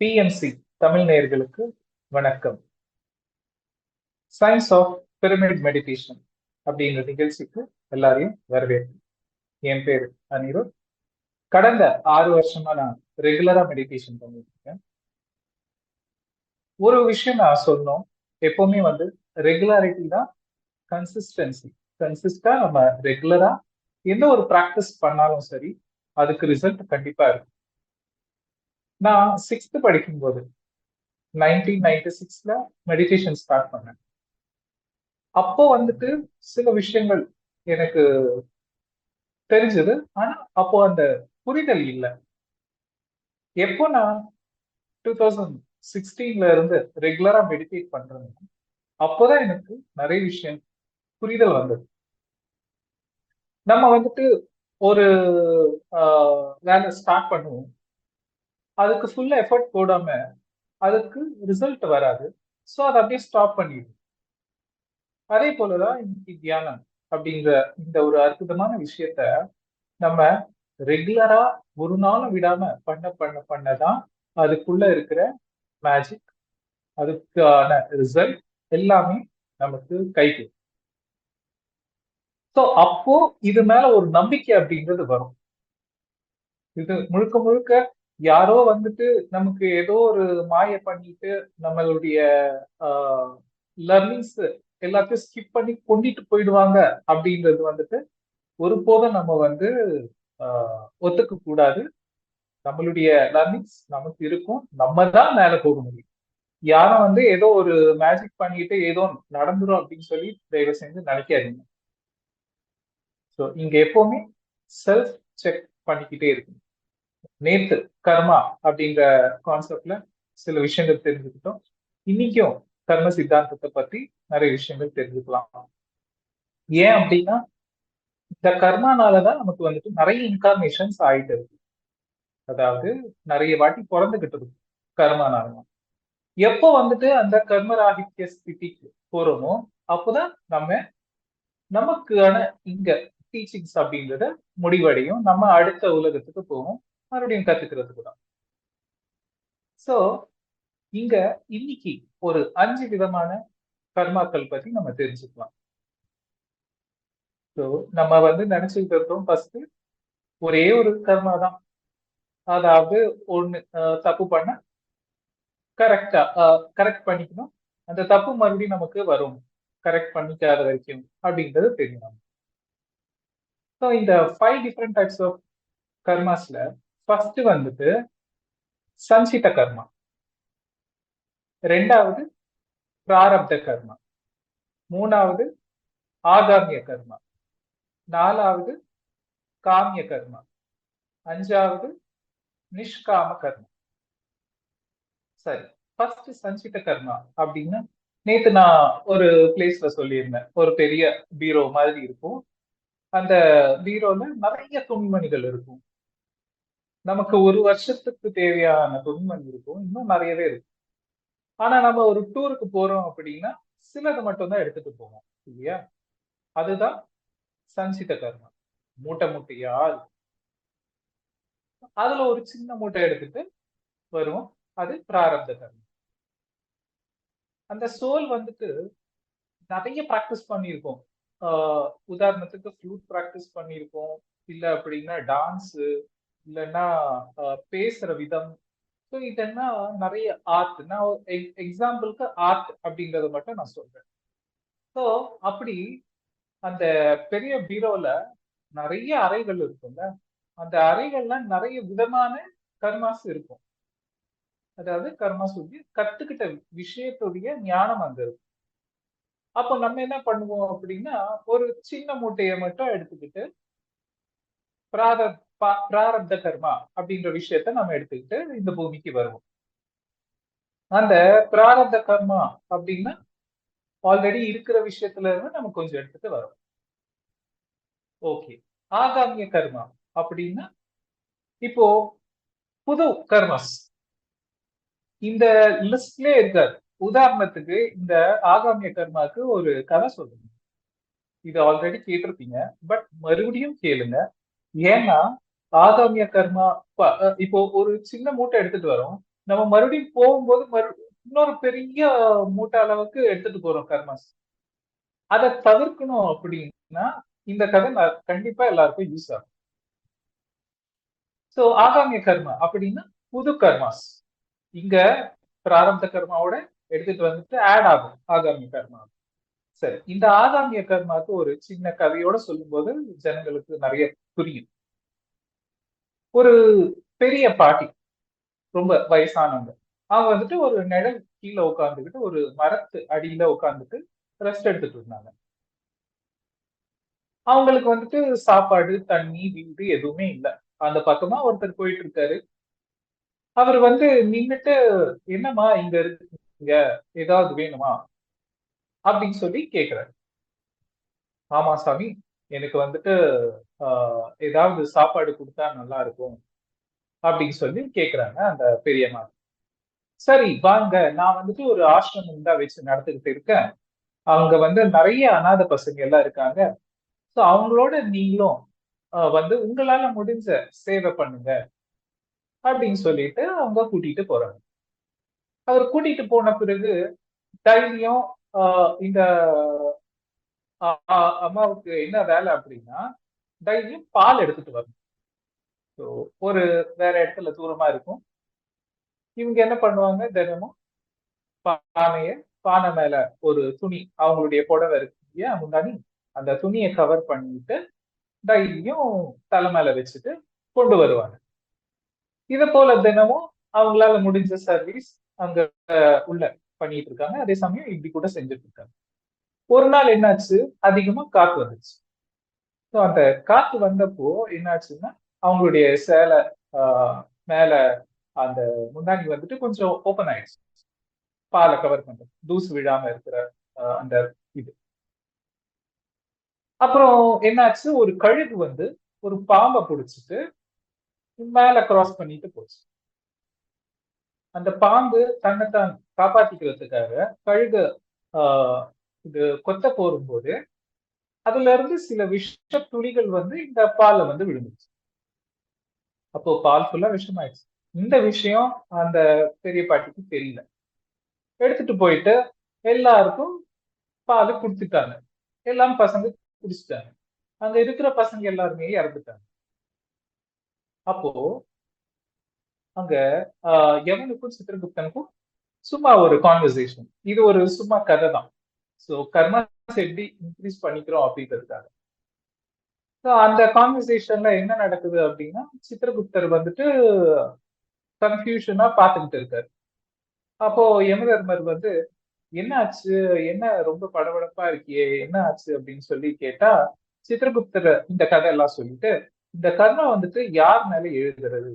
BMC Tamil நேயர்களுக்கு வணக்கம். Science of pyramid meditation அப்படிங்கிற நிகழ்ச்சிக்கு எல்லாரையும் வரவேற்கும் என் பேர் அனிருத். கடந்த ஆறு வருஷமா நான் ரெகுலரா மெடிடேஷன் பண்ணிட்டு இருக்கேன். ஒரு விஷயம் நான் சொன்னோம் எப்பவுமே வந்து ரெகுலாரிட்டி தான் கன்சிஸ்டன்சி கன்சிஸ்டா நம்ம ரெகுலரா எந்த ஒரு ப்ராக்டிஸ் பண்ணாலும் சரி அதுக்கு ரிசல்ட் கண்டிப்பா இருக்கும். நான் சிக்ஸ்த் படிக்கும்போது நைன்டீன் நைன்டி சிக்ஸ்ல மெடிடேஷன் ஸ்டார்ட் பண்ணேன். அப்போ வந்துட்டு சில விஷயங்கள் எனக்கு தெரிஞ்சது. ஆனா அப்போ அந்த புரிதல் இல்லை. எப்போ நான் டூ தௌசண்ட் சிக்ஸ்டீன்ல இருந்து ரெகுலரா மெடிடேட் பண்றேன் அப்போதான் எனக்கு நிறைய விஷயம் புரிதல் வந்தது. நம்ம வந்துட்டு ஒரு வேலை ஸ்டார்ட் பண்ணுவோம். அதுக்கு ஃபுல் எஃபர்ட் போடாம அதுக்கு ரிசல்ட் வராது. ஸோ அதை அப்படியே ஸ்டாப் பண்ணிடும் அதே போலதான் இன்னைக்கு தியானம் அப்படிங்கிற இந்த ஒரு அற்புதமான விஷயத்த நம்ம ரெகுலரா ஒரு நாளும் விடாம பண்ண பண்ண பண்ணதான் அதுக்குள்ள இருக்கிற மேஜிக் அதுக்கான ரிசல்ட் எல்லாமே நமக்கு கைக்கு ஸோ அப்போ இது மேல ஒரு நம்பிக்கை அப்படிங்கிறது வரும். இது முழுக்க முழுக்க யாரோ வந்துட்டு நமக்கு ஏதோ ஒரு மாய பண்ணிட்டு நம்மளுடைய லர்னிங்ஸ் எல்லாத்தையும் ஸ்கிப் பண்ணி கொண்டிட்டு போயிடுவாங்க அப்படின்றது வந்துட்டு ஒருபோதும் நம்ம வந்து ஒத்துக்க கூடாது. நம்மளுடைய லர்னிங்ஸ் நமக்கு இருக்கும். நம்ம தான் மேல போக முடியும். யாரும் வந்து ஏதோ ஒரு மேஜிக் பண்ணிட்டு ஏதோ நடந்துரும் அப்படின்னு சொல்லி தயவு செஞ்சு நினைக்காதீங்க. ஸோ இங்க எப்பவுமே செல்ஃப் செக் பண்ணிக்கிட்டே இருக்கணும். நேத்து கர்மா அப்படிங்கிற கான்செப்ட்ல சில விஷயங்கள் தெரிஞ்சுக்கிட்டோம். இன்னைக்கும் கர்ம சித்தாந்தத்தை பத்தி நிறைய விஷயங்கள் தெரிஞ்சுக்கலாம். ஏன் அப்படின்னா இந்த கர்மானாலதான் நமக்கு வந்துட்டு நிறைய இன்கார்னேஷன்ஸ் ஆயிட்டு இருக்கு. அதாவது நிறைய வாட்டி பிறந்துகிட்டு இருக்கு கர்மானால. எப்போ வந்துட்டு அந்த கர்மராகித்ய ஸ்திதிக்கு போறோமோ அப்போதான் நம்ம நமக்கான இங்க டீச்சிங்ஸ் அப்படின்றத முடிவடையும். நம்ம அடுத்த உலகத்துக்கு போவோம். மறுபடியும் கத்துக்கிறதுக்கு தான் சோ இங்க இன்னைக்கு ஒரு அஞ்சு விதமான கர்மாக்கள் பத்தி நம்ம தெரிஞ்சுக்கலாம். ஸோ நம்ம வந்து நினைச்சுக்கிட்டு இருக்கோம் ஃபர்ஸ்ட் ஒரே ஒரு கர்மா தான் அதாவது ஒண்ணு தப்பு பண்ண கரெக்டா கரெக்ட் பண்ணிக்கணும். அந்த தப்பு மறுபடியும் நமக்கு வரும். கரெக்ட் பண்ணிக்காத வரைக்கும் அப்படின்றது தெரியும். ஸோ இந்த ஃபைவ் டிஃப்ரெண்ட் டைப்ஸ் ஆஃப் கர்மாஸ்ல ஃபர்ஸ்ட் வந்துட்டு சஞ்சித கர்மா. ரெண்டாவது பிராரப்த கர்மா. மூணாவது ஆகாமிய கர்மா. நாலாவது காமிய கர்மா. அஞ்சாவது நிஷ்காம கர்மா. சரி ஃபர்ஸ்ட் சஞ்சித கர்மா அப்படின்னா நேத்து நான் ஒரு பிளேஸ்ல சொல்லியிருந்தேன். ஒரு பெரிய பீரோ மாதிரி இருக்கும். அந்த பீரோல நிறைய துணிமணிகள் இருக்கும். நமக்கு ஒரு வருஷத்துக்கு தேவையான துணிமணி இருக்கும் இன்னும் நிறையவே இருக்கும். ஆனா நம்ம ஒரு டூருக்கு போறோம் அப்படின்னா சிலது மட்டும் தான் எடுத்துட்டு போவோம் இல்லையா? அதுதான் சஞ்சித கர்மம். மூட்டை மூட்டையா அதுல ஒரு சின்ன மூட்டை எடுத்துட்டு வருவோம் அது பிராரப்த கர்மம். அந்த சோல் வந்துட்டு நிறைய ப்ராக்டிஸ் பண்ணியிருக்கோம். உதாரணத்துக்கு ஃப்ளூட் ப்ராக்டிஸ் பண்ணியிருக்கோம் இல்லை அப்படின்னா டான்ஸு இல்லைன்னா பேசுற விதம். ஸோ இதெல்லாம் நிறைய ஆர்ட் நான் எக்ஸாம்பிளுக்கு ஆர்ட் அப்படிங்கறத மட்டும் நான் சொல்றேன். ஸோ அப்படி அந்த பெரிய பீரோல நிறைய அறைகள் இருக்கும்ல. அந்த அறைகள்ல நிறைய விதமான கர்மாஸ் இருக்கும். அதாவது கர்மா சொல்லி கத்துக்கிட்ட விஷயத்துடைய ஞானம் அங்க இருக்கும். அப்போ நம்ம என்ன பண்ணுவோம் அப்படின்னா ஒரு சின்ன மூட்டையை மட்டும் எடுத்துக்கிட்டு பிராத பிராரப்த கர்மா அப்படின்ற விஷயத்த நம்ம எடுத்துக்கிட்டு இந்த பூமிக்கு வருவோம். அந்த பிராரப்த கர்மா அப்படின்னா ஆல்ரெடி இருக்கிற விஷயத்துல இருந்து நம்ம கொஞ்சம் எடுத்துட்டு வரோம். ஓகே ஆகாமிய கர்மா அப்படின்னா இப்போ புது கர்மஸ் இந்த லிஸ்ட்லயே இருக்காது. உதாரணத்துக்கு இந்த ஆகாமிய கர்மாக்கு ஒரு கதை சொல்லுங்க. இது ஆல்ரெடி கேட்டிருப்பீங்க. பட் மறுபடியும் கேளுங்க. ஏன்னா ஆகாமிய கர்மா இப்போ ஒரு சின்ன மூட்டை எடுத்துட்டு வரோம். நம்ம மறுபடியும் போகும்போது மறு இன்னொரு பெரிய மூட்டை அளவுக்கு எடுத்துட்டு போறோம் கர்மாஸ் அதை தவிர்க்கணும் அப்படின்னா இந்த கதை கண்டிப்பா எல்லாருக்கும் யூஸ் ஆகும். சோ ஆகாமிய கர்மா அப்படின்னா புது கர்மாஸ் இங்க பிராரம்ப கர்மாவோட எடுத்துட்டு வந்துட்டு ஆட் ஆகும் ஆகாமிய கர்மா. சரி இந்த ஆகாமிய கர்மாவுக்கு ஒரு சின்ன கதையோட சொல்லும்போது ஜனங்களுக்கு நிறைய புரியும். ஒரு பெரிய பாட்டி ரொம்ப வயசானவங்க. அவங்க வந்துட்டு ஒரு நிழல் கீழே உட்காந்துக்கிட்டு ஒரு மரத்து அடியில உட்காந்துட்டு ரெஸ்ட் எடுத்துட்டு இருந்தாங்க. அவங்களுக்கு வந்துட்டு சாப்பாடு தண்ணி வீடு எதுவுமே இல்லை. அந்த பக்கமா ஒருத்தர் போயிட்டு இருக்காரு. அவர் வந்து நின்னுட்டு என்னம்மா இங்க இருக்குங்க? ஏதாவது வேணுமா? அப்படின்னு சொல்லி கேக்குறாரு. ஆமா சாமி எனக்கு வந்துட்டு ஏதாவது சாப்பாடு கொடுத்தா நல்லா இருக்கும் அப்படின்னு சொல்லி கேட்குறாங்க அந்த பெரியம்மா. சரி வாங்க. நான் வந்துட்டு ஒரு ஆசிரமம் தான் வச்சு நடத்துக்கிட்டு இருக்கேன். அவங்க வந்து நிறைய அநாத பசங்க எல்லாம் இருக்காங்க. ஸோ அவங்களோட நீங்களும் வந்து உங்களால முடிஞ்ச சேவை பண்ணுங்க அப்படின்னு சொல்லிட்டு அவங்க கூட்டிட்டு போறாங்க. அவர் கூட்டிட்டு போன பிறகு தைரியம் இந்த அம்மாவுக்கு என்ன வேலை அப்படின்னா டெய்லியும் பால் எடுத்துட்டு வரணும் ஸோ ஒரு வேற இடத்துல தூரமா இருக்கும். இவங்க என்ன பண்ணுவாங்க? தினமும் பானைய பானை மேல ஒரு துணி அவங்களுடைய புடவை இருக்கு முந்தானி அந்த துணியை கவர் பண்ணிட்டு டெய்லியும் தலை மேல வச்சுட்டு கொண்டு வருவாங்க. இதை போல தினமும் அவங்களால முடிஞ்ச சர்வீஸ் அங்க உள்ள பண்ணிட்டு இருக்காங்க. அதே சமயம் இப்படி கூட செஞ்சுட்டு இருக்காங்க. ஒரு நாள் என்னாச்சு? அதிகமா காத்து வந்துச்சு. ஸோ அந்த காத்து வந்தப்போ என்னாச்சுன்னா அவங்களுடைய சேலை மேல அந்த முன்னாடி வந்துட்டு கொஞ்சம் ஓப்பன் ஆயிடுச்சு. பாலை கவர் பண்றது தூசு விழாம இருக்கிற அந்த இது. அப்புறம் என்னாச்சு? ஒரு கழுகு வந்து ஒரு பாம்பை பிடிச்சிட்டு மேல கிராஸ் பண்ணிட்டு போச்சு. அந்த பாம்பு தன்னைத்தான் காப்பாத்திக்கிறதுக்காக கழுகு இது கொத்த போரும்போது அதுல இருந்து சில விஷ துளிகள் வந்து இந்த பால்ல வந்து விழுந்துச்சு. அப்போ பால் ஃபுல்லா விஷமாயிடுச்சு. இந்த விஷயம் அந்த பெரிய பாட்டிக்கு தெரியல. எடுத்துட்டு போயிட்டு எல்லாருக்கும் பால் குடுத்துட்டாங்க. எல்லாம் பசங்க குடிச்சிட்டாங்க. அங்க இருக்கிற பசங்க எல்லாருமே இறந்துட்டாங்க. அப்போ அங்க எவனுக்கும் சித்திரகுப்தனுக்கும் சும்மா ஒரு கான்வர்சேஷன் இது ஒரு சும்மா கதை தான். ஸோ கர்மாஸ் எப்படி இன்க்ரீஸ் பண்ணிக்கிறோம் அப்படிங்கிறதுக்காக. ஸோ அந்த கான்வர்சேஷன்ல என்ன நடக்குது அப்படின்னா சித்திரகுப்தர் வந்துட்டு கன்ஃபியூஷனா பார்த்துக்கிட்டு இருக்காரு. அப்போ யமதர்மர் வந்து என்ன ஆச்சு என்ன ரொம்ப படபடப்பா இருக்கியே? என்ன ஆச்சு? அப்படின்னு சொல்லி கேட்டா சித்திரகுப்தர் இந்த கதை எல்லாம் சொல்லிட்டு இந்த கர்மா வந்துட்டு யார் மேல எழுதுறது?